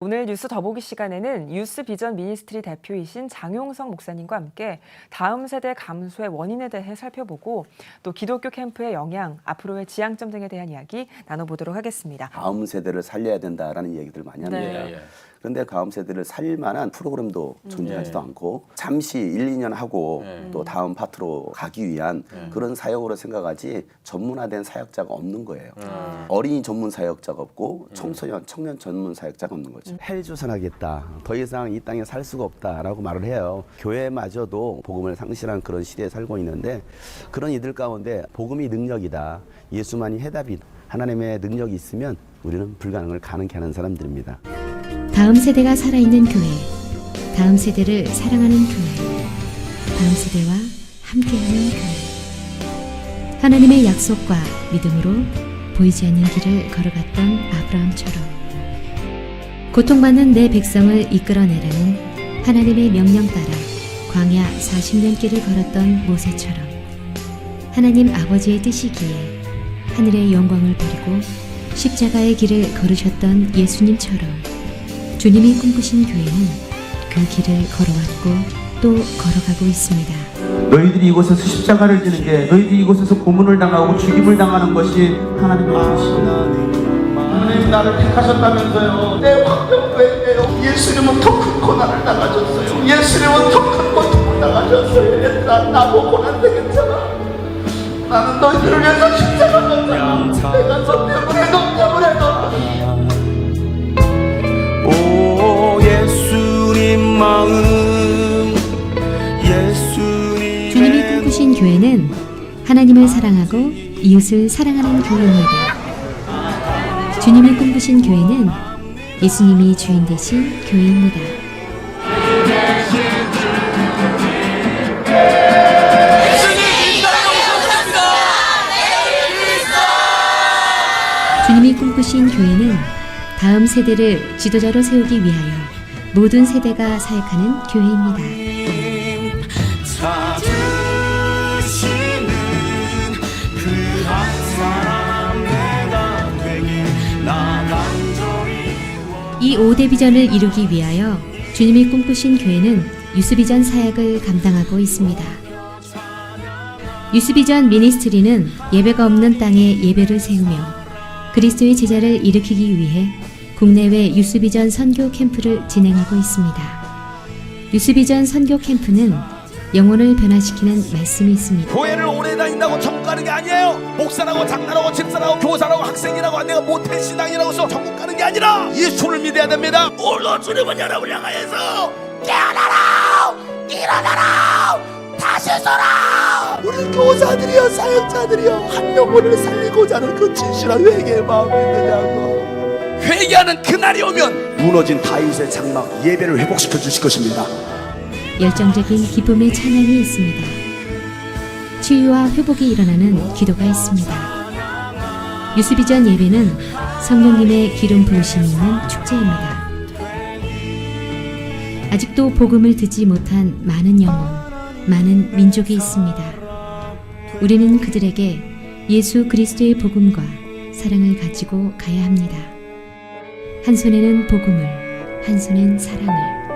오늘 뉴스 더보기 시간에는 뉴스 비전 미니스트리 대표이신 장용성 목사님과 함께 다음 세대 감소의 원인에 대해 살펴보고 또 기독교 캠프의 영향, 앞으로의 지향점 등에 대한 이야기 나눠보도록 하겠습니다. 다음 세대를 살려야 된다라는 얘기들 많이 합니다. 네. 그런데 다음 세대를 살릴 만한 프로그램도 존재하지도 예. 않고 잠시 1, 2년 하고 예. 또 다음 파트로 가기 위한 그런 사역으로 생각하지 전문화된 사역자가 없는 거예요. 음. 어린이 전문 사역자가 없고 청소년, 청년 전문 사역자가 없는 거죠. 헬조선하겠다. 더 이상 이 땅에 살 수가 없다라고 말을 해요. 교회마저도 복음을 상실한 그런 시대에 살고 있는데 그런 이들 가운데 복음이 능력이다. 예수만이 해답이다. 하나님의 능력이 있으면 우리는 불가능을 가능케 하는 사람들입니다. 다음 세대가 살아있는 교회, 다음 세대를 사랑하는 교회, 다음 세대와 함께하는 교회. 하나님의 약속과 믿음으로 보이지 않는 길을 걸어갔던 아브라함처럼 고통받는 내 백성을 이끌어내라는 하나님의 명령 따라 광야 40년 길을 걸었던 모세처럼 하나님 아버지의 뜻이기에 하늘의 영광을 버리고 십자가의 길을 걸으셨던 예수님처럼 주님이 꿈꾸신 교회는 그 길을 걸어왔고 또 걸어가고 있습니다. 너희들이 이곳에서 십자가를 지는 게 너희들이 이곳에서 고문을 당하고 죽임을 당하는 것이 하나님의 뜻입니다. 하나님 나를 택하셨다면서요. 내 환경 외에요. 예수님은 더 큰 고난을 당하셨어요. 예수님은 더 큰 고통을 당하셨어요. 얘들아 나보고는 안 되겠잖아. 나는 너희들을 위해서 십자가 졌잖아. 내가 너 때문에 너 주님이 꿈꾸신 교회는 하나님을 사랑하고 이웃을 사랑하는 교회입니다. 주님이 꿈꾸신 교회는 예수님이 주인 되신 교회입니다. 주님이 꿈꾸신 교회는 다음 세대를 지도자로 세우기 위하여 모든 세대가 사역하는 교회입니다. 이 5대 비전을 이루기 위하여 주님이 꿈꾸신 교회는 유스비전 사역을 감당하고 있습니다. 유스비전 미니스트리는 예배가 없는 땅에 예배를 세우며 그리스도의 제자를 일으키기 위해 국내외 유스비전 선교 캠프를 진행하고 있습니다. 유스비전 선교 캠프는 영혼을 변화시키는 말씀이 있습니다. 교회를 오래 다닌다고 전국 가는 게 아니에요. 목사라고 장로라고 집사라고 교사라고 학생이라고 내가 모태 신앙이라고 해서 전국 가는 게 아니라 예수를 믿어야 됩니다. 오늘 주님은 여러분을 향하여서 깨어나라! 일어나라! 다시 서라! 우리 교사들이여 사역자들이여 한 영혼을 살리고자 하는 그 진실한 회개의 마음이 있느냐고. 회개하는 그날이 오면 무너진 다윗의 장막 예배를 회복시켜 주실 것입니다 열정적인 기쁨의 찬양이 있습니다. 치유와 회복이 일어나는 기도가 있습니다. 유스비전 예배는 성령님의 기름 부으심이 있는 축제입니다. 아직도 복음을 듣지 못한 많은 영혼, 많은 민족이 있습니다. 우리는 그들에게 예수 그리스도의 복음과 사랑을 가지고 가야 합니다. 한 손에는 복음을, 한 손엔 사랑을,